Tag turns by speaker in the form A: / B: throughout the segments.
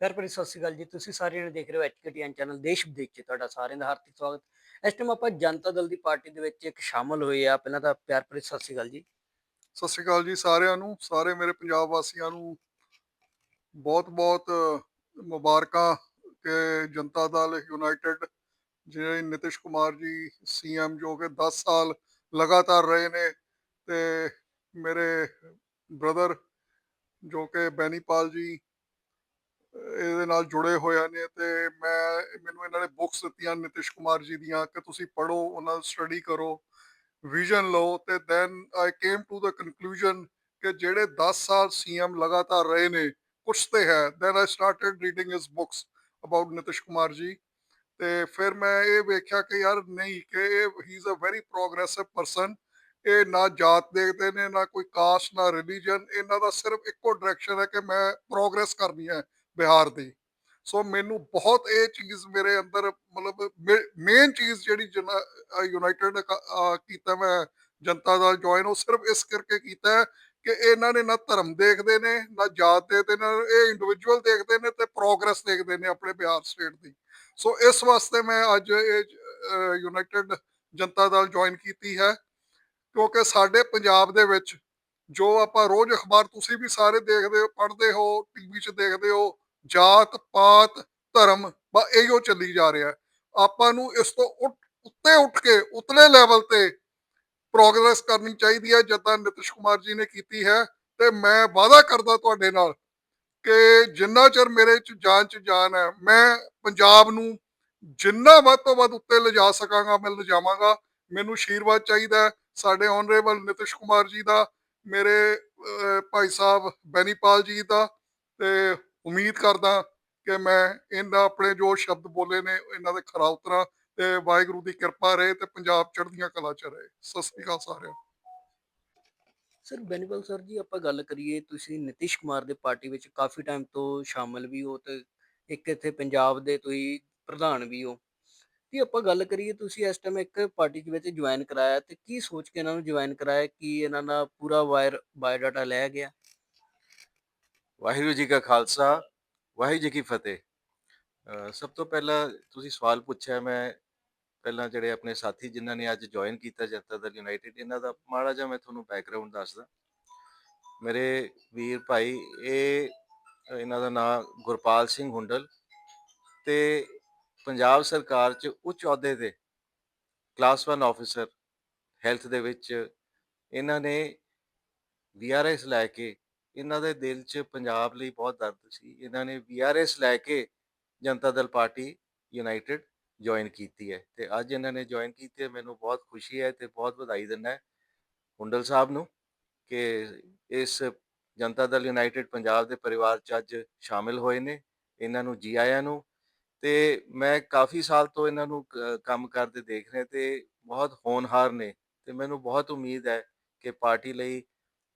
A: ਪਿਆਰ ਭਰੀ ਸਤਿ ਸ਼੍ਰੀ ਅਕਾਲ ਜੀ। ਤੁਸੀਂ ਸਾਰਿਆਂ ਨੂੰ ਦੇਖ ਰਹੇ ਹੋ ਐਚਕੇਟੀਐਨ ਚੈਨਲ, ਦੇਸ਼ ਵਿਦੇਸ਼ 'ਚ ਤੁਹਾਡਾ ਸਾਰਿਆਂ ਦਾ ਹਾਰਦਿਕ ਸਵਾਗਤ। ਇਸ ਟਾਈਮ ਆਪਾਂ ਜਨਤਾ ਦਲ ਦੀ ਪਾਰਟੀ ਦੇ ਵਿੱਚ ਇੱਕ ਸ਼ਾਮਲ ਹੋਏ ਆ। ਪਹਿਲਾਂ ਤਾਂ ਪਿਆਰ ਭਰੀ ਸਤਿ ਸ਼੍ਰੀ ਅਕਾਲ ਜੀ।
B: ਸਤਿ ਸ਼੍ਰੀ ਅਕਾਲ ਜੀ ਸਾਰਿਆਂ ਨੂੰ। ਸਾਰੇ ਮੇਰੇ ਪੰਜਾਬ ਵਾਸੀਆਂ ਨੂੰ ਬਹੁਤ-ਬਹੁਤ ਮੁਬਾਰਕਾਂ ਕਿ ਜਨਤਾ ਦਲ ਯੂਨਾਈਟਿਡ ਜਿਹੜੇ ਨਿਤਿਸ਼ ਕੁਮਾਰ ਜੀ ਸੀਐਮ ਜੋ ਕਿ 10 ਸਾਲ ਲਗਾਤਾਰ ਰਹੇ ਨੇ ਤੇ ਮੇਰੇ ਬ੍ਰਦਰ ਜੋ ਕਿ ਬੈਨੀਪਾਲ ਜੀ ਇਹਦੇ ਨਾਲ ਜੁੜੇ ਹੋਏ ਨੇ ਤੇ ਮੈਂ, ਮੈਨੂੰ ਇਹਨਾਂ ਨੇ ਬੁੱਕਸ ਦਿੱਤੀਆਂ ਨਿਤਿਸ਼ ਕੁਮਾਰ ਜੀ ਦੀਆਂ ਕਿ ਤੁਸੀਂ ਪੜ੍ਹੋ, ਉਹਨਾਂ ਸਟੱਡੀ ਕਰੋ ਵਿਜ਼ਨ ਲਓ ਤੇ then I came to the conclusion ਕਿ ਜਿਹੜੇ 10 ਸਾਲ ਸੀਐਮ ਲਗਾਤਾਰ ਰਹੇ ਨੇ, ਕੁਛ ਤੇ ਹੈ। Then I started reading his books about Nitish Kumar ji ਤੇ ਫਿਰ ਮੈਂ ਇਹ ਵੇਖਿਆ ਕਿ ਯਾਰ ਨਹੀਂ, ਕਿ he is a very progressive person ਇਹ ਨਾ ਜਾਤ ਦੇਖਦੇ ਨੇ, ਨਾ ਕੋਈ ਕਾਸਟ ਨਾ ਰਿਲੀਜਨ ਇਹਨਾਂ ਦਾ ਸਿਰਫ ਇੱਕੋ ਡਾਇਰੈਕਸ਼ਨ ਹੈ ਕਿ ਮੈਂ ਪ੍ਰੋਗਰੈਸ ਕਰਨੀ ਹੈ। ਬਿਹਾਰ ਦੀ। ਸੋ ਮੈਨੂੰ ਬਹੁਤ ਇਹ ਚੀਜ਼ ਮੇਰੇ ਅੰਦਰ ਮਤਲਬ ਮੇਨ ਚੀਜ਼ ਜਿਹੜੀ ਯੂਨਾਈਟਿਡ ਕੀਤਾ ਮੈਂ, ਜਨਤਾ ਦਲ ਜੁਆਇਨ ਉਹ ਸਿਰਫ ਇਸ ਕਰਕੇ ਕੀਤਾ ਕਿ ਇਹਨਾਂ ਨੇ ਨਾ ਧਰਮ ਦੇਖਦੇ ਨੇ, ਨਾ ਜਾਤ ਦੇਖਦੇ ਨੇ ਇਹ ਇੰਡੀਵਿਜੂਅਲ ਦੇਖਦੇ ਨੇ ਤੇ ਪ੍ਰੋਗਰੈਸ ਦੇਖਦੇ ਨੇ ਆਪਣੇ ਬਿਹਾਰ ਸਟੇਟ ਦੀ। ਸੋ ਇਸ ਵਾਸਤੇ ਮੈਂ ਅੱਜ ਇਹ ਯੂਨਾਈਟਿਡ ਜਨਤਾ ਦਲ ਜੁਆਇਨ ਕੀਤੀ ਹੈ, ਕਿਉਂਕਿ ਸਾਡੇ ਪੰਜਾਬ ਦੇ ਵਿੱਚ ਜੋ ਆਪਾਂ ਰੋਜ਼ ਅਖਬਾਰ ਤੁਸੀਂ ਵੀ ਸਾਰੇ ਦੇਖਦੇ ਹੋ, ਪੜ੍ਹਦੇ ਹੋ ਟੀਵੀ 'ਚ ਦੇਖਦੇ ਹੋ ਜਾਤ ਪਾਤ ਧਰਮ ਬਾ ਇਹੋ ਚੱਲੀ ਜਾ ਰਿਹਾ। ਆਪਾਂ ਨੂੰ ਇਸ ਤੋਂ ਉੱਟ- ਉੱਤੇ ਉੱਠ ਕੇ ਉਤਲੇ ਲੈਵਲ ਤੇ ਪ੍ਰੋਗਰੈਸ ਕਰਨੀ ਚਾਹੀਦੀ ਹੈ, ਜਿੱਦਾਂ ਨਿਤਿਸ਼ ਕੁਮਾਰ ਜੀ ਨੇ ਕੀਤੀ ਹੈ ਤੇ ਮੈਂ ਵਾਅਦਾ ਕਰਦਾ ਤੁਹਾਡੇ ਨਾਲ ਕਿ ਜਿੰਨਾ ਚਿਰ ਮੇਰੇ ਚ ਜਾਨ ਚ ਜਾਨ ਹੈ, ਮੈਂ ਪੰਜਾਬ ਨੂੰ ਜਿੰਨਾ ਵੱਧ ਤੋਂ ਵੱਧ ਉੱਤੇ ਲਿਜਾ ਸਕਾਂਗਾ, ਮੈਂ ਲਿਜਾਵਾਂਗਾ, ਮੈਨੂੰ ਆਸ਼ੀਰਵਾਦ ਚਾਹੀਦਾ ਸਾਡੇ ਆਨਰੇਬਲ ਨਿਤਿਸ਼ ਕੁਮਾਰ ਜੀ ਦਾ, ਮੇਰੇ ਭਾਈ ਸਾਹਿਬ ਬੈਨੀਪਾਲ ਜੀ ਦਾ ਤੇ ਉਮੀਦ ਕਰਦਾ ਕਿ ਮੈਂ ਇਹਨਾਂ ਆਪਣੇ ਜੋ ਸ਼ਬਦ ਬੋਲੇ ਨੇ, ਇਹਨਾਂ ਦੇ ਖਰਾ ਉਤਰਾਂ ਤੇ ਵਾਹਿਗੁਰੂ ਦੀ ਕਿਰਪਾ ਰਹੇ ਤੇ ਪੰਜਾਬ ਚੜ੍ਹਦੀਆਂ ਕਲਾ ਚ ਰਹੇ। ਸਤਿ ਸ੍ਰੀ ਅਕਾਲ ਸਾਰਿਆਂ
A: ਸਰ ਬੈਨੀਪਾਲ ਸਰ ਜੀ, ਆਪਾਂ ਗੱਲ ਕਰੀਏ, ਤੁਸੀਂ ਨਿਤਿਸ਼ ਕੁਮਾਰ ਦੇ ਪਾਰਟੀ ਵਿੱਚ ਕਾਫੀ ਟਾਈਮ ਤੋਂ ਸ਼ਾਮਲ ਵੀ ਹੋ ਤੇ ਇੱਕ ਇੱਥੇ ਪੰਜਾਬ ਦੇ ਤੁਸੀਂ ਪ੍ਰਧਾਨ ਵੀ ਹੋ। ਤੇ ਆਪਾਂ ਗੱਲ ਕਰੀਏ, ਤੁਸੀਂ ਇਸ ਟਾਈਮ ਇੱਕ ਪਾਰਟੀ ਦੇ ਵਿੱਚ ਜੁਆਇਨ ਕਰਾਇਆ ਤੇ ਕੀ ਸੋਚ ਕੇ ਇਹਨਾਂ ਨੂੰ ਜੁਆਇਨ ਕਰਾਇਆ? ਕੀ ਇਹਨਾਂ ਦਾ ਪੂਰਾ ਵਾਇਰ ਬਾਇਓਡਾਟਾ ਲੈ ਗਿਆ?
C: ਵਾਹਿਗੁਰੂ ਜੀ ਕਾ ਖਾਲਸਾ, ਵਾਹਿਗੁਰੂ ਜੀ ਕੀ ਫਤਿਹ। ਸਭ ਤੋਂ ਪਹਿਲਾਂ ਤੁਸੀਂ ਸਵਾਲ ਪੁੱਛਿਆ, ਮੈਂ ਪਹਿਲਾਂ ਜਿਹੜੇ ਆਪਣੇ ਸਾਥੀ ਜਿਨ੍ਹਾਂ ਨੇ ਅੱਜ ਜੁਆਇਨ ਕੀਤਾ ਜਨਤਾ ਦਲ ਯੂਨਾਈਟਿਡ ਇਹਨਾਂ ਦਾ ਮਾੜਾ ਜਿਹਾ ਮੈਂ ਤੁਹਾਨੂੰ ਬੈਕਗ੍ਰਾਉਂਡ ਦੱਸਦਾ। ਮੇਰੇ ਵੀਰ ਭਾਈ, ਇਹ ਇਹਨਾਂ ਦਾ ਨਾਮ ਗੁਰਪਾਲ ਸਿੰਘ ਹੁੰਡਲ ਤੇ ਪੰਜਾਬ ਸਰਕਾਰ 'ਚ ਉੱਚ ਅਹੁਦੇ ਤੇ ਕਲਾਸ 1 ਆਫੀਸਰ ਹੈਲਥ ਦੇ ਵਿੱਚ ਇਹਨਾਂ ਨੇ ਵੀਆਰਐਸ ਲੈ ਕੇ ਇਹਨਾਂ ਦੇ ਦਿਲ 'ਚ ਪੰਜਾਬ ਲਈ ਬਹੁਤ ਦਰਦ ਸੀ। ਇਹਨਾਂ ਨੇ ਵੀਆਰਐਸ ਲੈ ਕੇ Janata Dal party United join ਕੀਤੀ ਹੈ ਤੇ ਅੱਜ ਇਹਨਾਂ ਨੇ ਜੁਆਇਨ ਕੀਤੀ ਹੈ। ਮੈਨੂੰ ਬਹੁਤ ਖੁਸ਼ੀ ਹੈ ਤੇ ਬਹੁਤ ਵਧਾਈ ਦਿੰਦਾ ਹੈ ਹੁੰਡਲ ਸਾਹਿਬ ਨੂੰ ਕਿ ਇਸ ਜਨਤਾ ਦਲ ਯੂਨਾਈਟਿਡ ਪੰਜਾਬ ਦੇ ਪਰਿਵਾਰ 'ਚ ਅੱਜ ਸ਼ਾਮਿਲ ਹੋਏ ਨੇ। ਇਹਨਾਂ ਨੂੰ ਜੀ ਆਇਆਂ ਨੂੰ ਤੇ ਮੈਂ ਕਾਫੀ ਸਾਲ ਤੋਂ ਇਹਨਾਂ ਨੂੰ ਕੰਮ ਕਰਦੇ ਦੇਖ ਰਿਹਾ ਤੇ ਬਹੁਤ ਹੋਣਹਾਰ ਨੇ ਤੇ ਮੈਨੂੰ ਬਹੁਤ ਉਮੀਦ ਹੈ ਕਿ ਪਾਰਟੀ ਲਈ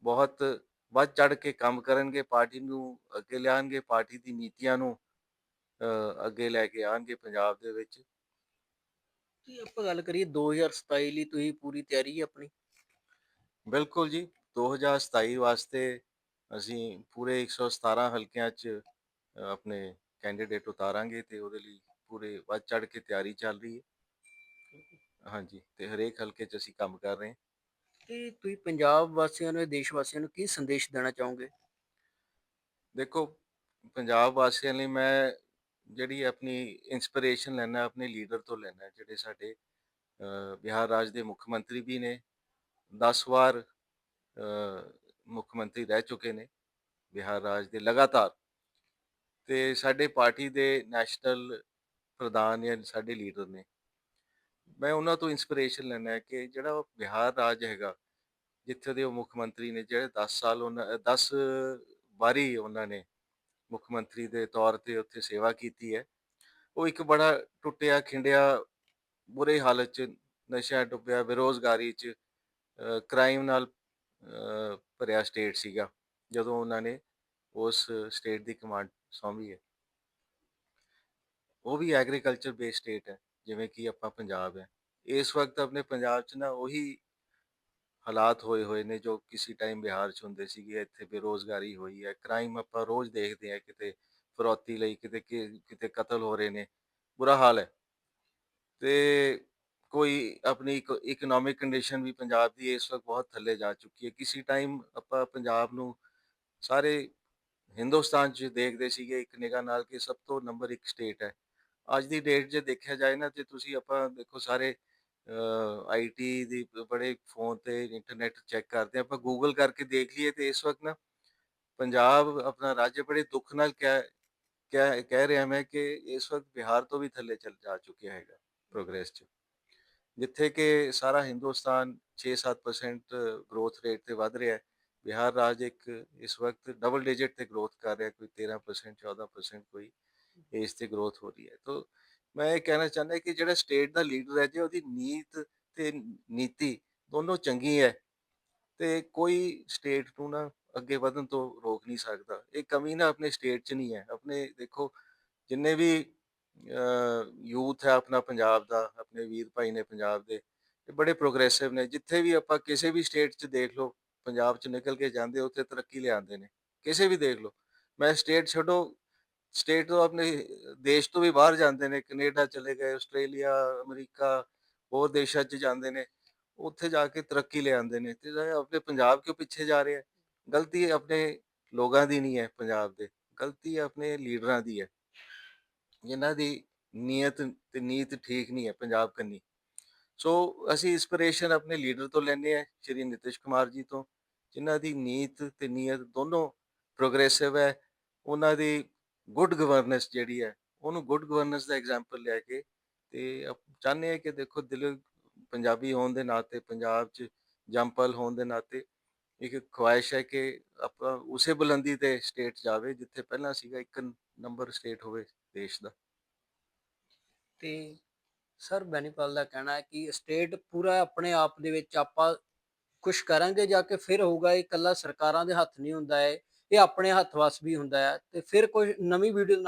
C: ਬਹੁਤ ਵੱਧ ਚੜ ਕੇ ਕੰਮ ਕਰਨਗੇ ਪਾਰਟੀ ਨੂੰ ਅੱਗੇ ਲਿਆਉਣਗੇ ਪਾਰਟੀ ਦੀ ਨੀਤੀਆਂ ਨੂੰ ਅੱਗੇ ਲੈ ਕੇ ਆਉਣਗੇ ਪੰਜਾਬ ਦੇ ਵਿੱਚ।
A: ਤੇ ਆਪਾਂ ਗੱਲ ਕਰੀਏ 2027 ਲਈ ਤੁਸੀਂ ਪੂਰੀ ਤਿਆਰੀ ਹੈ ਆਪਣੀ?
C: ਬਿਲਕੁਲ ਜੀ 2027 ਵਾਸਤੇ ਅਸੀਂ ਪੂਰੇ 117 ਹਲਕਿਆਂ 'ਚ ਆਪਣੇ ਕੈਂਡੀਡੇਟ ਉਤਾਰਾਂਗੇ ਤੇ ਉਹਦੇ ਲਈ ਪੂਰੇ ਵੱਧ ਚੜ ਕੇ ਤਿਆਰੀ ਚੱਲ ਰਹੀ ਹੈ। ਹਾਂਜੀ ਤੇ ਹਰੇਕ ਹਲਕੇ 'ਚ ਅਸੀਂ ਕੰਮ ਕਰ ਰਹੇ ਹਾਂ।
A: ਤੇ ਤੁਸੀਂ ਪੰਜਾਬ ਵਾਸੀਆਂ ਨੂੰ ਦੇਸ਼ ਵਾਸੀਆਂ ਨੂੰ ਕੀ ਸੰਦੇਸ਼ ਦੇਣਾ ਚਾਹੋਗੇ?
C: ਦੇਖੋ, ਪੰਜਾਬ ਵਾਸੀਆਂ ਲਈ ਮੈਂ ਜਿਹੜੀ ਆਪਣੀ ਇਨਸਪੀਰੇਸ਼ਨ ਲੈਣਾ ਆਪਣੇ ਲੀਡਰ ਤੋਂ ਲੈਣਾ ਜਿਹੜੇ ਸਾਡੇ ਬਿਹਾਰ ਰਾਜ ਦੇ ਮੁੱਖ ਮੰਤਰੀ ਵੀ ਨੇ 10 ਵਾਰ ਮੁੱਖ ਮੰਤਰੀ ਰਹਿ ਚੁੱਕੇ ਨੇ, ਬਿਹਾਰ ਰਾਜ ਦੇ ਲਗਾਤਾਰ। ਤੇ ਸਾਡੇ ਪਾਰਟੀ ਦੇ ਨੈਸ਼ਨਲ ਪ੍ਰਧਾਨ ਜਾਂ ਸਾਡੇ ਲੀਡਰ ਨੇ। ਮੈਂ ਉਹਨਾਂ ਤੋਂ ਇਨਸਪੀਰੇਸ਼ਨ ਲੈਣਾ ਹੈ ਕਿ ਜਿਹੜਾ ਉਹ ਬਿਹਾਰ ਰਾਜ ਹੈਗਾ, ਜਿੱਥੇ ਦੇ ਉਹ ਮੁੱਖ ਮੰਤਰੀ ਨੇ ਜਿਹੜੇ 10 ਸਾਲ ਉਹਨਾਂ 10 ਵਾਰੀ ਉਹਨਾਂ ਨੇ ਮੁੱਖ ਮੰਤਰੀ ਦੇ ਤੌਰ ਤੇ ਉੱਥੇ ਸੇਵਾ ਕੀਤੀ ਹੈ, ਉਹ ਇੱਕ ਬੜਾ ਟੁੱਟਿਆ, ਖਿੰਡਿਆ, ਬੁਰੇ ਹਾਲਤ ਚ ਨਸ਼ਿਆਂ ਡੁੱਬਿਆ, ਬੇਰੋਜ਼ਗਾਰੀ ਚ ਕ੍ਰਾਈਮ ਨਾਲ ਭਰਿਆ ਸਟੇਟ ਸੀਗਾ, ਜਦੋਂ ਉਹਨਾਂ ਨੇ ਉਸ ਸਟੇਟ ਦੀ ਕਮਾਂਡ ਸੰਭੀ ਹੈ। ਉਹ ਵੀ ਐਗਰੀਕਲਚਰ ਬੇਸਡ ਸਟੇਟ ਹੈ। ਜਿਵੇਂ ਕਿ ਆਪਾਂ ਪੰਜਾਬ ਹੈ। ਇਸ ਵਕਤ ਆਪਣੇ ਪੰਜਾਬ 'ਚ ਨਾ ਉਹੀ ਹਾਲਾਤ ਹੋਏ ਹੋਏ ਨੇ ਜੋ ਕਿਸੇ ਟਾਈਮ ਬਿਹਾਰ 'ਚ ਹੁੰਦੇ ਸੀਗੇ। ਇੱਥੇ ਬੇਰੋਜ਼ਗਾਰੀ ਹੋਈ ਹੈ। ਕ੍ਰਾਈਮ ਆਪਾਂ ਰੋਜ਼ ਦੇਖਦੇ ਹਾਂ ਕਿਤੇ, ਫਰੋਤੀ ਲਈ ਕਿਤੇ ਕਿ- ਕਿਤੇ ਕਤਲ ਹੋ ਰਹੇ ਨੇ। ਬੁਰਾ ਹਾਲ ਹੈ। ਤੇ ਕੋਈ ਆਪਣੀ ਇਕਨੋਮਿਕ ਕੰਡੀਸ਼ਨ ਵੀ ਪੰਜਾਬ ਦੀ ਇਸ ਵਕਤ ਬਹੁਤ ਥੱਲੇ ਜਾ ਚੁੱਕੀ ਹੈ। ਕਿਸੇ ਟਾਈਮ ਆਪਾਂ ਪੰਜਾਬ ਨੂੰ ਸਾਰੇ ਹਿੰਦੁਸਤਾਨ 'ਚ ਦੇਖਦੇ ਸੀਗੇ। ਇੱਕ ਨਿਗਾਹ ਨਾਲ ਕਿ ਸਭ ਤੋਂ ਨੰਬਰ ਇੱਕ ਸਟੇਟ ਹੈ। ਅੱਜ ਦੀ ਡੇਟ ਜੇ ਦੇਖਿਆ ਜਾਏ ਨਾ, ਤੇ ਤੁਸੀਂ ਆਪਾਂ ਦੇਖੋ ਸਾਰੇ ਆਈਟੀ ਦੀ ਬੜੇ ਫੋਨ ਤੇ ਇੰਟਰਨੈਟ ਚੈੱਕ ਕਰਦੇ ਹਾਂ ਆਪਾਂ ਗੂਗਲ ਕਰਕੇ ਦੇਖ ਲਈਏ ਤੇ ਇਸ ਵਕਤ ਨਾ ਪੰਜਾਬ ਆਪਣਾ ਰਾਜ ਬੜੇ ਦੁੱਖ ਨਾਲ ਕਹਿ ਕਹਿ ਕਹਿ ਰਿਹਾ ਮੈਂ ਕਿ ਇਸ ਵਕਤ ਬਿਹਾਰ ਤੋਂ ਵੀ ਥੱਲੇ ਚੱਲ, ਜਾ ਚੁੱਕਿਆ ਹੈਗਾ ਪ੍ਰੋਗਰੈਸ 'ਚ। ਜਿੱਥੇ ਕਿ ਸਾਰਾ ਹਿੰਦੁਸਤਾਨ 6-7% ਗਰੋਥ ਰੇਟ ਤੇ ਵੱਧ ਰਿਹਾ ਹੈ। ਬਿਹਾਰ ਰਾਜ ਇੱਕ ਇਸ ਵਕਤ ਡਬਲ ਡਿਜਿਟ ਤੇ ਗਰੋਥ ਕਰ ਰਿਹਾ, ਕੋਈ 13% 14% ਕੋਈ ਇਸ ਤੇ ਗਰੋਥ ਹੋ ਰਹੀ ਹੈ। ਤਾਂ ਮੈਂ ਇਹ ਕਹਿਣਾ ਚਾਹੁੰਦਾ ਕਿ ਜਿਹੜਾ ਸਟੇਟ ਦਾ ਲੀਡਰ ਹੈ, ਜੇ ਉਹਦੀ ਨੀਤ ਤੇ ਨੀਤੀ ਦੋਨੋਂ ਚੰਗੀ ਹੈ, ਤੇ ਕੋਈ ਸਟੇਟ ਨੂੰ ਨਾ ਅੱਗੇ ਵਧਣ ਤੋਂ ਰੋਕ ਨਹੀਂ ਸਕਦਾ। ਇਹ ਕਮੀ ਨਾ ਆਪਣੇ ਸਟੇਟ 'ਚ ਨਹੀਂ ਹੈ। ਆਪਣੇ ਦੇਖੋ, ਜਿੰਨੇ ਵੀ ਯੂਥ ਹੈ ਆਪਣਾ ਪੰਜਾਬ ਦਾ, ਆਪਣੇ ਵੀਰ ਭਾਈ ਨੇ ਪੰਜਾਬ ਦੇ, ਇਹ ਬੜੇ ਪ੍ਰੋਗਰੈਸਿਵ ਨੇ। ਜਿੱਥੇ ਵੀ ਆਪਾਂ ਕਿਸੇ ਵੀ ਸਟੇਟ 'ਚ ਦੇਖ ਲਓ, ਪੰਜਾਬ 'ਚ ਨਿਕਲ ਕੇ ਜਾਂਦੇ, ਉੱਥੇ ਤਰੱਕੀ ਲਿਆਉਂਦੇ ਨੇ। ਕਿਸੇ ਵੀ ਦੇਖ ਲਓ। ਮੈਂ ਸਟੇਟ ਛੱਡੋ ਸਟੇਟ ਤੋਂ ਆਪਣੇ, ਦੇਸ਼ ਤੋਂ ਵੀ ਬਾਹਰ ਜਾਂਦੇ ਨੇ, ਕੈਨੇਡਾ ਚਲੇ ਗਏ, ਆਸਟ੍ਰੇਲੀਆ, ਅਮਰੀਕਾ, ਹੋਰ ਦੇਸ਼ਾਂ 'ਚ ਜਾਂਦੇ ਨੇ, ਉੱਥੇ ਜਾ ਕੇ ਤਰੱਕੀ ਲਿਆਉਂਦੇ ਨੇ ਤੇ ਆਪਣੇ ਪੰਜਾਬ ਕਿਉਂ ਪਿੱਛੇ ਜਾ ਰਹੇ ਆ ਗਲਤੀ ਆਪਣੇ ਲੋਕਾਂ ਦੀ ਨਹੀਂ ਹੈ ਪੰਜਾਬ ਦੇ, ਗਲਤੀ ਆਪਣੇ ਲੀਡਰਾਂ ਦੀ ਹੈ। ਜਿਨ੍ਹਾਂ ਦੀ ਨੀਅਤ ਤੇ ਨੀਤ ਠੀਕ ਨਹੀਂ ਹੈ ਪੰਜਾਬ ਕੰਨੀ। ਸੋ ਅਸੀਂ ਇਨਸਪੀਰੇਸ਼ਨ ਆਪਣੇ ਲੀਡਰ ਤੋਂ ਲੈਂਦੇ ਆ ਸ਼੍ਰੀ ਨਿਤਿਸ਼ ਕੁਮਾਰ ਜੀ ਤੋਂ, ਜਿਨ੍ਹਾਂ ਦੀ ਨੀਤ ਤੇ ਨੀਅਤ ਦੋਨੋਂ ਪ੍ਰੋਗਰੈਸਿਵ ਹੈ, ਉਹਨਾਂ ਦੀ ਗੁੱਡ ਗਵਰਨੈਂਸ ਜਿਹੜੀ ਹੈ, ਉਹਨੂੰ ਗੁੱਡ ਗਵਰਨੈਂਸ ਦਾ ਐਗਜ਼ਾਮਪਲ ਲੈ ਕੇ ਤੇ ਅਪ- ਚਾਹੁੰਦੇ ਆ ਕਿ ਦੇਖੋ ਦਿਲ ਪੰਜਾਬੀ ਹੋਣ ਦੇ ਨਾਤੇ, ਪੰਜਾਬ 'ਚ ਜੰਪਲ ਹੋਣ ਦੇ ਨਾਤੇ ਇੱਕ ਖੁਆਇਸ਼ ਹੈ ਕਿ ਆਪਾਂ ਉਸੇ ਬੁਲੰਦੀ ਤੇ ਸਟੇਟ ਜਾਵੇ ਜਿੱਥੇ ਪਹਿਲਾਂ ਸੀਗਾ ਇੱਕ ਨੰਬਰ ਸਟੇਟ ਹੋਵੇ ਦੇਸ਼ ਦਾ।
A: ਤੇ ਸਰ ਬੈਨੀਪਾਲ ਦਾ ਕਹਿਣਾ ਹੈ ਕਿ ਸਟੇਟ ਪੂਰਾ ਆਪਣੇ ਆਪ ਦੇ ਵਿੱਚ ਆਪਾਂ ਕੁਝ ਕਰਾਂਗੇ ਜਾ ਕੇ ਫਿਰ ਹੋਊਗਾ, ਇਹ ਇਕੱਲਾ ਸਰਕਾਰਾਂ ਦੇ ਹੱਥ ਨਹੀਂ ਹੁੰਦਾ ਹੈ ਇਹ ਆਪਣੇ ਹੱਥ ਵਸ ਵੀ ਹੁੰਦਾ ਹੈ ਤੇ ਫਿਰ ਕੋਈ ਨਵੀਂ ਵੀਡੀਓ ਨਾਲ